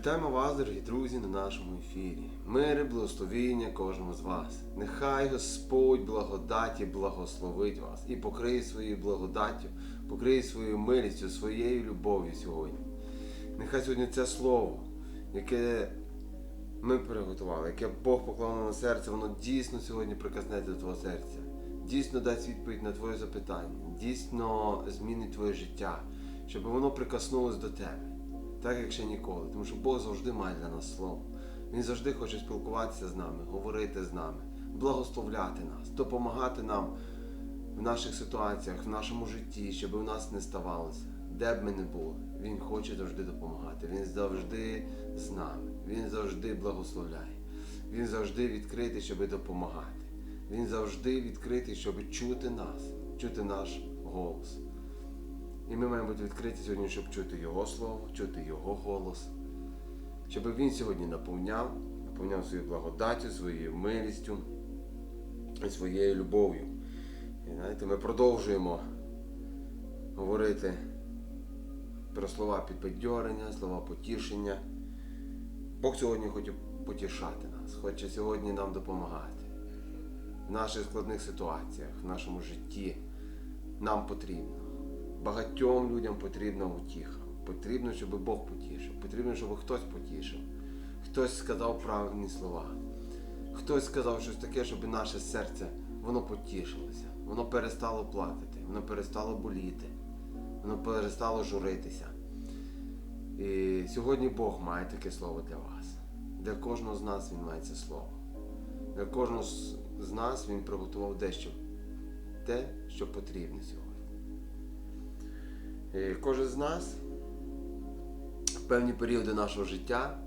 Вітаємо вас, дорогі друзі, на нашому ефірі. Мир і благословіння кожному з вас. Нехай Господь благодаті благословить вас і покриє своєю благодаттю, покриє своєю милістю, своєю любов'ю сьогодні. Нехай сьогодні це слово, яке ми приготували, яке Бог поклав на серце, воно дійсно сьогодні прикоснеться до твого серця, дійсно дасть відповідь на твоє запитання, дійсно змінить твоє життя, щоб воно прикоснулось до тебе так як ще ніколи. Тому що Бог завжди має для нас слово. Він завжди хоче спілкуватися з нами, говорити з нами, благословляти нас, допомагати нам в наших ситуаціях, в нашому житті, щоб у нас не ставалося, де б ми не були. Він хоче завжди допомагати. Він завжди з нами. Він завжди благословляє. Він завжди відкритий, щоб допомагати. Він завжди відкритий, щоб чути нас, чути наш голос. І ми маємо бути відкриті сьогодні, щоб чути Його слово, чути Його голос, щоб Він сьогодні наповняв, наповняв своєю благодаттю, своєю милістю і своєю любов'ю. І знаєте, ми продовжуємо говорити про слова підбадьорення, слова потішення. Бог сьогодні хоче потішати нас, хоче сьогодні нам допомагати. В наших складних ситуаціях, в нашому житті нам потрібно. Багатьом людям потрібна утіха. Потрібно, щоб Бог потішив. Потрібно, щоб хтось потішив. Хтось сказав правильні слова. Хтось сказав щось таке, щоб наше серце воно потішилося. Воно перестало плакати, воно перестало боліти, воно перестало журитися. І сьогодні Бог має таке слово для вас. Для кожного з нас Він має це слово. Для кожного з нас Він приготував дещо те, що потрібно сьогодні. І кожен з нас в певні періоди нашого життя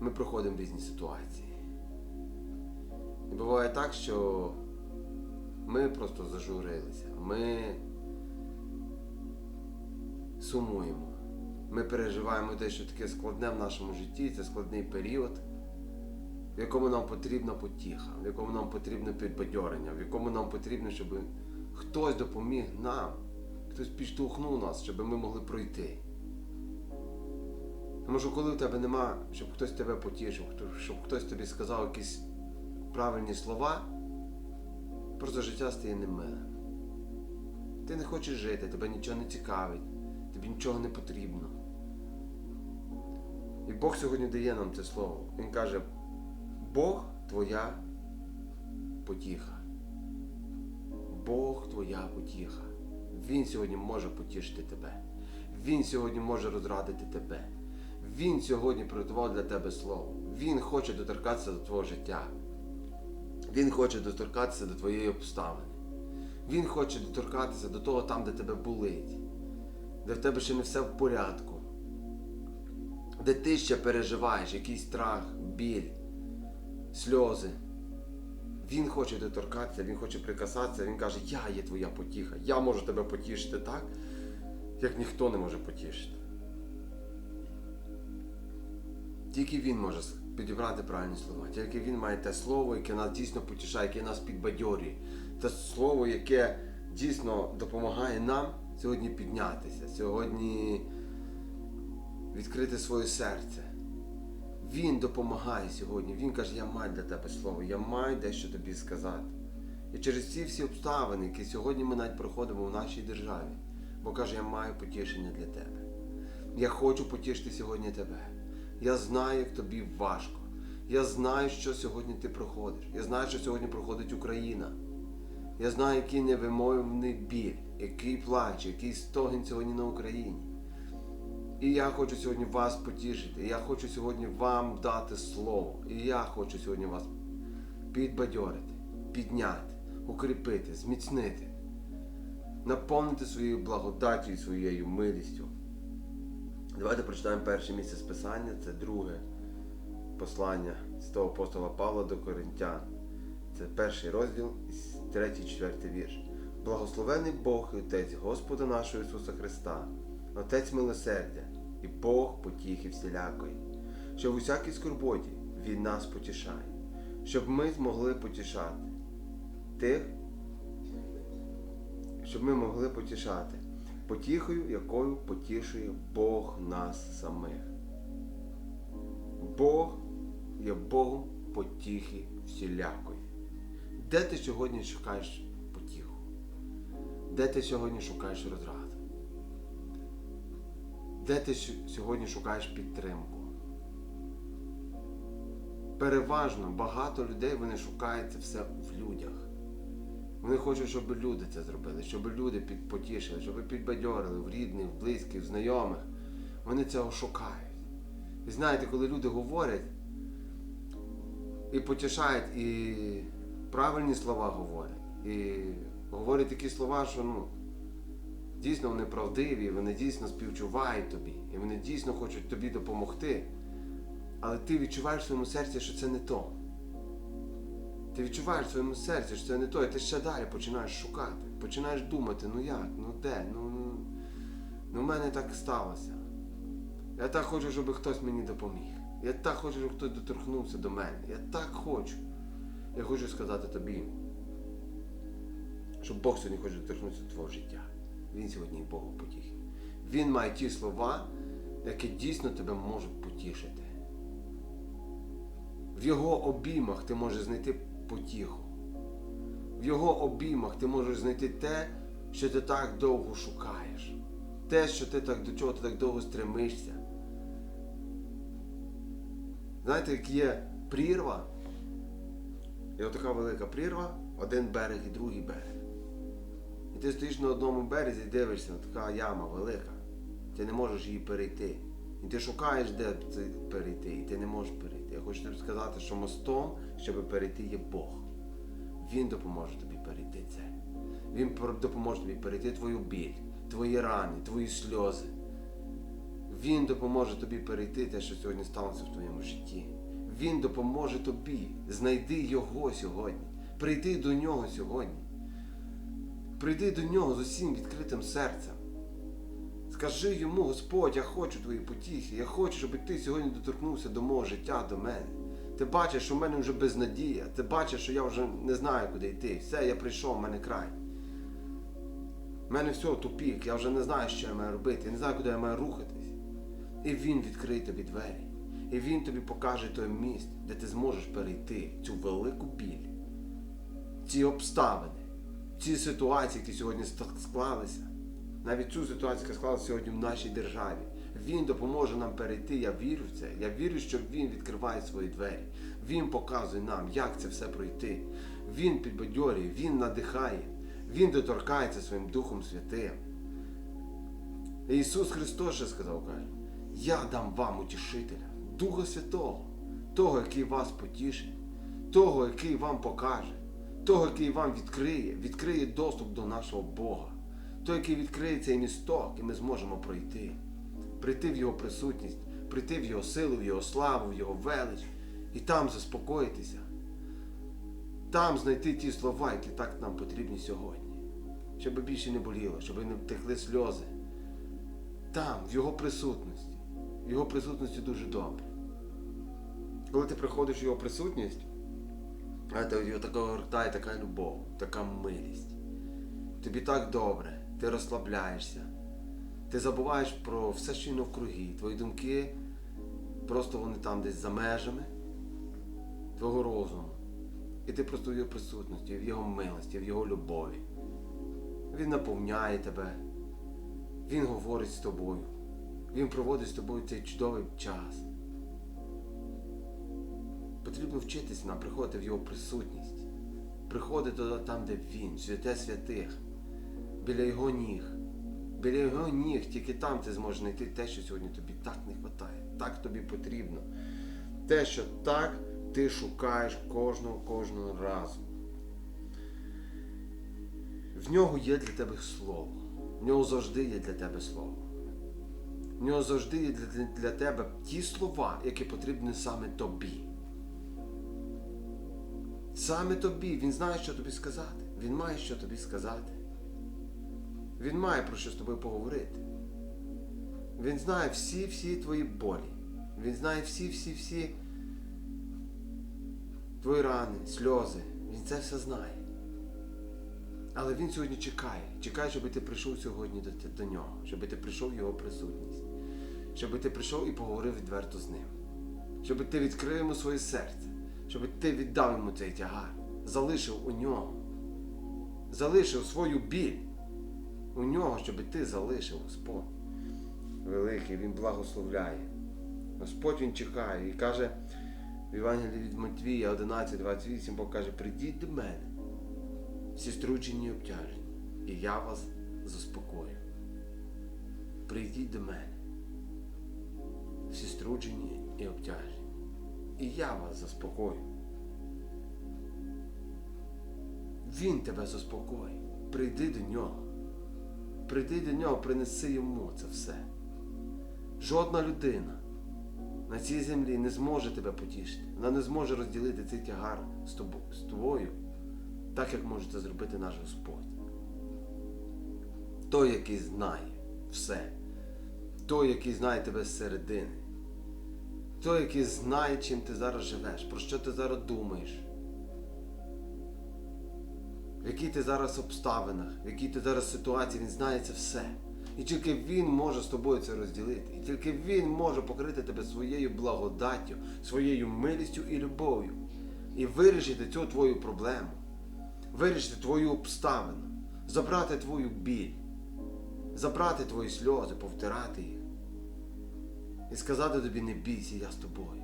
ми проходимо різні ситуації. І буває так, що ми просто зажурилися, ми сумуємо, ми переживаємо те, що таке складне в нашому житті, це складний період, в якому нам потрібна потіха, в якому нам потрібне підбадьорення, в якому нам потрібно, щоб хтось допоміг нам хтось підштовхнув нас, щоб ми могли пройти. Тому що коли в тебе нема, щоб хтось тебе потішив, щоб хтось тобі сказав якісь правильні слова, просто життя стає немилим. Ти не хочеш жити, тебе нічого не цікавить, тобі нічого не потрібно. І Бог сьогодні дає нам це слово. Він каже, Бог твоя потіха. Бог твоя потіха. Він сьогодні може потішити тебе. Він сьогодні може розрадити тебе. Він сьогодні приготував для тебе слово. Він хоче доторкатися до твого життя. Він хоче доторкатися до твоєї обставини. Він хоче доторкатися до того там, де тебе болить, де в тебе ще не все в порядку, де ти ще переживаєш якийсь страх, біль, сльози. Він хоче доторкатися, він хоче прикасатися, він каже, я є твоя потіха, я можу тебе потішити так, як ніхто не може потішити. Тільки він може підібрати правильні слова, тільки він має те слово, яке нас дійсно потішає, яке нас підбадьорює. Те слово, яке дійсно допомагає нам сьогодні піднятися, сьогодні відкрити своє серце. Він допомагає сьогодні. Він каже, я маю для тебе слово, я маю дещо тобі сказати. І через ці всі обставини, які сьогодні ми навіть проходимо в нашій державі, бо каже, я маю потішення для тебе. Я хочу потішити сьогодні тебе. Я знаю, як тобі важко. Я знаю, що сьогодні ти проходиш. Я знаю, що сьогодні проходить Україна. Я знаю, який невимовний біль, який плач, який стогін сьогодні на Україні. І я хочу сьогодні вас потішити. Я хочу сьогодні вам дати слово. І я хочу сьогодні вас підбадьорити, підняти, укріпити, зміцнити, наповнити своєю благодаттю і своєю милістю. Давайте прочитаємо перше місце з Писання, це друге послання святого апостола Павла до Коринтян. Це перший розділ, третій, четвертий вірш. Благословений Бог і Отець Господа нашого Ісуса Христа. Отець милосердя і Бог потіхи всілякої, що в усякій скорботі Він нас потішає, щоб ми змогли потішати тих, щоб ми могли потішати потіхою, якою потішує Бог нас самих. Бог є Богом потіхи всілякої. Де ти сьогодні шукаєш потіху? Де ти сьогодні шукаєш розраду? Де ти сьогодні шукаєш підтримку? Переважно багато людей вони шукають це все в людях. Вони хочуть, щоб люди це зробили, щоб люди потішили, щоб підбадьорили в рідних, в близьких, в знайомих. Вони цього шукають. І знаєте, коли люди говорять і потішають, і правильні слова говорять, і говорять такі слова, що ну, дійсно вони правдиві, вони дійсно співчувають тобі, і вони дійсно хочуть тобі допомогти. Але ти відчуваєш в своєму серці, що це не то. Ти відчуваєш в своєму серці, що це не то, і ти ще далі починаєш шукати, починаєш думати, ну як, ну де, ну, ну, ну в мене так сталося. Я так хочу, щоб хтось мені допоміг. Я так хочу, щоб хтось доторкнувся до мене. Я так хочу. Я хочу сказати тобі, що Бог сьогодні хоче доторкнутися до твого життя. Він сьогодні Богу потіхи. Він має ті слова, які дійсно тебе можуть потішити. В його обіймах ти можеш знайти потіху. В його обіймах ти можеш знайти те, що ти так довго шукаєш. Те, що ти так до чого ти так довго стремишся. Знаєте, як є прірва, є така велика прірва, один берег і другий берег. І ти стоїш на одному березі і дивишся, така яма велика. Ти не можеш її перейти. І ти шукаєш, де перейти, і ти не можеш перейти. Я хочу тобі сказати, що мостом, щоб перейти, є Бог. Він допоможе тобі перейти це. Він допоможе тобі перейти твою біль, твої рани, твої сльози. Він допоможе тобі перейти те, що сьогодні сталося в твоєму житті. Він допоможе тобі. Знайди його сьогодні. Прийди до нього сьогодні. Прийди до нього з усім відкритим серцем. Скажи йому, Господь, я хочу твої потіхи, я хочу, щоб ти сьогодні доторкнувся до мого життя, до мене. Ти бачиш, що в мене вже безнадія, ти бачиш, що я вже не знаю, куди йти. Все, я прийшов, в мене край. У мене все тупік, я вже не знаю, що я маю робити, я не знаю, куди я маю рухатись. І він відкриє тобі двері. І він тобі покаже той міст, де ти зможеш перейти цю велику біль, ці обставини, ці ситуації, які сьогодні склалися. Навіть цю ситуацію, яка склалася сьогодні в нашій державі. Він допоможе нам перейти. Я вірю в це. Я вірю, що він відкриває свої двері. Він показує нам, як це все пройти. Він підбадьорює, він надихає, він доторкається своїм Духом Святим. Ісус Христос ще сказав, каже, я дам вам утішителя, Духа Святого, того, який вас потішить, того, який вам покаже, того, який вам відкриє, відкриє доступ до нашого Бога, той, який відкриє цей місток, і ми зможемо пройти, прийти в Його присутність, прийти в Його силу, в Його славу, в Його велич, і там заспокоїтися, там знайти ті слова, які так нам потрібні сьогодні, щоб більше не боліло, щоб не текли сльози. Там, в його присутності. В його присутності дуже добре. Коли ти приходиш в його присутність, його така гортає така любов, така милість. Тобі так добре, ти розслабляєшся, ти забуваєш про все, що є навкруги. Твої думки просто вони там десь за межами твого розуму. І ти просто в його присутності, в його милості, в його любові. Він наповняє тебе. Він говорить з тобою. Він проводить з тобою цей чудовий час. Потрібно вчитися нам приходити в його присутність, приходити там, де він, святе святих, біля його ніг. Біля його ніг, тільки там ти зможеш знайти те, що сьогодні тобі так не вистачає, так тобі потрібно. Те, що так ти шукаєш кожного кожного разу. В нього є для тебе слово. В нього завжди є для тебе слово. В нього завжди є для, для тебе ті слова, які потрібні саме тобі. Саме тобі. Він знає, що тобі сказати. Він має що тобі сказати. Він має про що з тобою поговорити. Він знає всі-всі твої болі. Він знає всі-всі-всі твої рани, сльози. Він це все знає. Але він сьогодні чекає. Чекає, щоб ти прийшов сьогодні до, до нього, щоб ти прийшов в його присутність, щоб ти прийшов і поговорив відверто з ним, щоб ти відкрив йому своє серце, щоб ти віддав йому цей тягар, залишив у нього, залишив свою біль у нього, щоб ти залишив Господь. Великий, Він благословляє. Господь Він чекає і каже в Євангелії від Матвія 11.28, Бог каже, прийдіть до мене, всі струджені і обтяжені, і я вас заспокою. Прийдіть до мене, всі струджені і обтяжені, і я вас заспокою. Він тебе заспокоїть. Прийди до нього. Прийди до нього, принеси йому це все. Жодна людина на цій землі не зможе тебе потішити. Вона не зможе розділити цей тягар з тобою, так як може це зробити наш Господь. Той, який знає все. Той, який знає тебе зсередини. Той, який знає, чим ти зараз живеш, про що ти зараз думаєш. В якій ти зараз обставинах, в якій ти зараз ситуації, він знає це все. І тільки він може з тобою це розділити. І тільки він може покрити тебе своєю благодаттю, своєю милістю і любов'ю. І вирішити цю твою проблему, вирішити твою обставину, забрати твою біль, забрати твої сльози, повтирати їх. І сказати тобі, не бійся, я з тобою.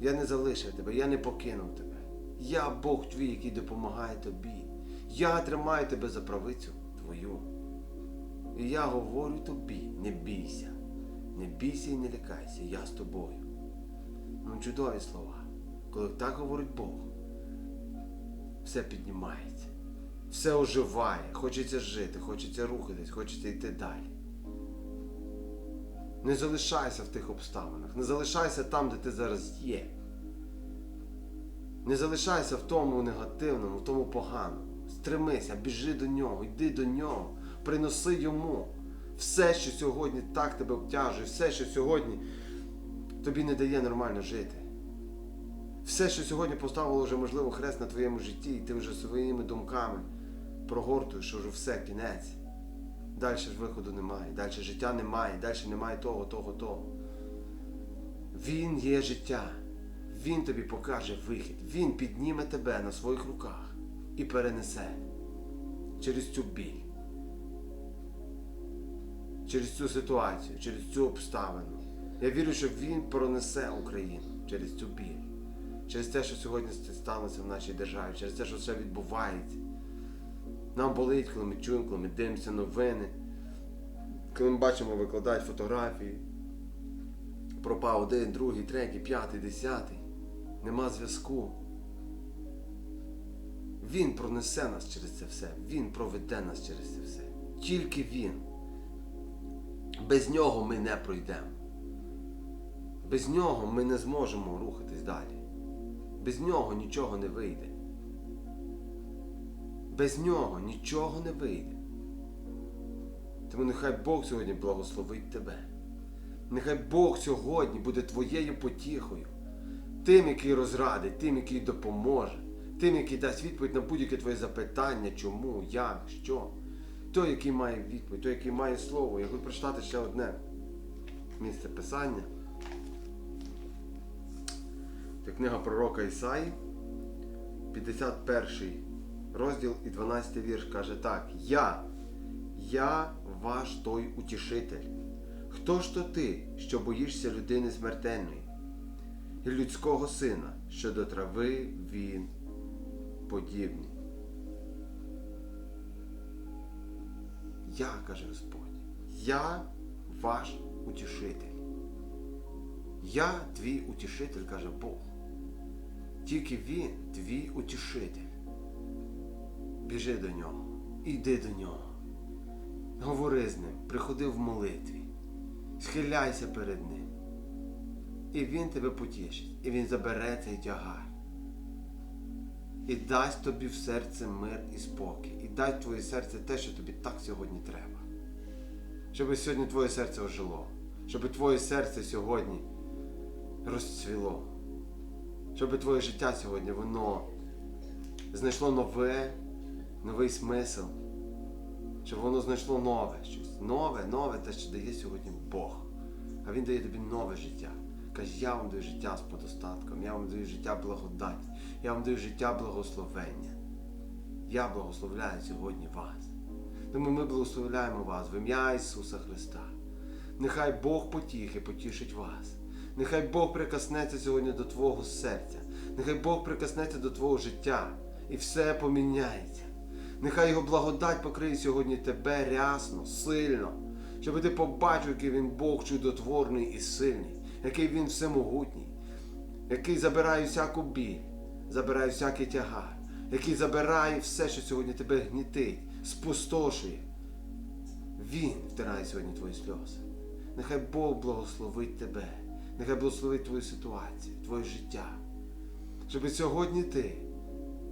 Я не залишив тебе, я не покинув тебе. Я Бог твій, який допомагає тобі. Я тримаю тебе за правицю твою. І я говорю тобі, не бійся, не бійся і не лякайся, я з тобою. Ну, чудові слова. Коли так говорить Бог, все піднімається, все оживає, хочеться жити, хочеться рухатись, хочеться йти далі. Не залишайся в тих обставинах, не залишайся там, де ти зараз є. Не залишайся в тому негативному, в тому поганому. Стремися, біжи до нього, йди до нього, приноси йому все, що сьогодні так тебе обтяжує, все, що сьогодні тобі не дає нормально жити. Все, що сьогодні поставило вже, можливо, хрест на твоєму житті, і ти вже своїми думками прогортуєш, що вже все, кінець. Далі ж виходу немає, далі життя немає, далі немає того, того, того. Він є життя. Він тобі покаже вихід. Він підніме тебе на своїх руках і перенесе через цю біль, через цю ситуацію, через цю обставину. Я вірю, що він пронесе Україну через цю біль, через те, що сьогодні сталося в нашій державі, через те, що все відбувається. Нам болить, коли ми чуємо, коли ми дивимося новини, коли ми бачимо, викладають фотографії. Пропав один, другий, третій, п'ятий, десятий. Нема зв'язку. Він пронесе нас через це все. Він проведе нас через це все. Тільки він. Без нього ми не пройдемо. Без нього ми не зможемо рухатись далі. Без нього нічого не вийде. Без нього нічого не вийде. Тому нехай Бог сьогодні благословить тебе. Нехай Бог сьогодні буде твоєю потіхою, тим, який розрадить, тим, який допоможе, тим, який дасть відповідь на будь-яке твоє запитання, чому, як, що. Той, який має відповідь, той, який має слово. Я хочу прочитати ще одне місце писання. Це книга пророка Ісаї, 51 розділ і 12 вірш каже так: Я, я ваш той утішитель. Хто ж то ти, що боїшся людини смертельної, і людського сина, що до трави він подібний? Я, каже Господь, я ваш утішитель. Я твій утішитель, каже Бог. Тільки він твій утішитель. Біжи до нього, іди до нього. Говори з ним, приходи в молитві, схиляйся перед ним. І він тебе потішить, і він забере цей тягар. І дасть тобі в серце мир і спокій. І дасть твоє серце те, що тобі так сьогодні треба. Щоб сьогодні твоє серце ожило. Щоб твоє серце сьогодні розцвіло. Щоб твоє життя сьогодні воно знайшло нове, новий смисл. Щоб воно знайшло нове щось. Нове, нове те, що дає сьогодні Бог. А Він дає тобі нове життя. Каже, я вам даю життя з подостатком, я вам даю життя благодаті, я вам даю життя благословення. Я благословляю сьогодні вас. Тому ми благословляємо вас в ім'я Ісуса Христа. Нехай Бог потіхи потішить вас. Нехай Бог прикоснеться сьогодні до Твого серця. Нехай Бог прикоснеться до Твого життя і все поміняється. Нехай Його благодать покриє сьогодні тебе рясно, сильно, щоб ти побачив, який він Бог чудотворний і сильний, який він всемогутній, який забирає всяку біль, забирає всякий тягар, який забирає все, що сьогодні тебе гнітить, спустошує. Він втирає сьогодні твої сльози. Нехай Бог благословить тебе, нехай благословить твою ситуацію, твоє життя, щоб сьогодні ти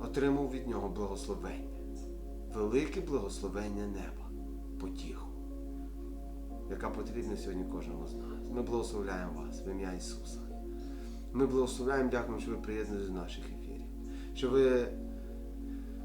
отримав від нього благословення, велике благословення неба, потіху, яка потрібна сьогодні кожному з нас. Ми благословляємо вас в ім'я Ісуса. Ми благословляємо, дякуємо, що ви приєднуєтесь до наших ефірів, що ви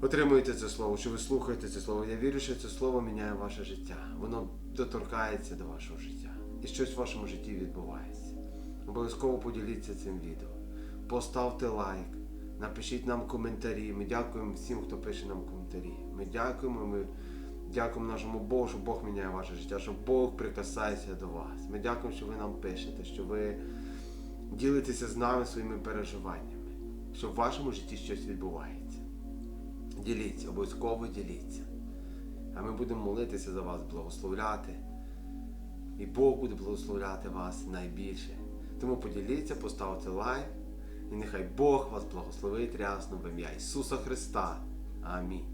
отримуєте це слово, що ви слухаєте це слово. Я вірю, що це слово міняє ваше життя. Воно доторкається до вашого життя. І щось в вашому житті відбувається. Обов'язково поділіться цим відео. Поставте лайк, напишіть нам коментарі. Ми дякуємо всім, хто пише нам коментарі. Ми дякуємо. Ми дякуємо нашому Богу, що Бог міняє ваше життя, що Бог прикасається до вас. Ми дякуємо, що ви нам пишете, що ви ділитеся з нами своїми переживаннями, що в вашому житті щось відбувається. Діліться, обов'язково діліться. А ми будемо молитися за вас, благословляти. І Бог буде благословляти вас найбільше. Тому поділіться, поставте лайк. І нехай Бог вас благословить рясно в ім'я Ісуса Христа. Амінь.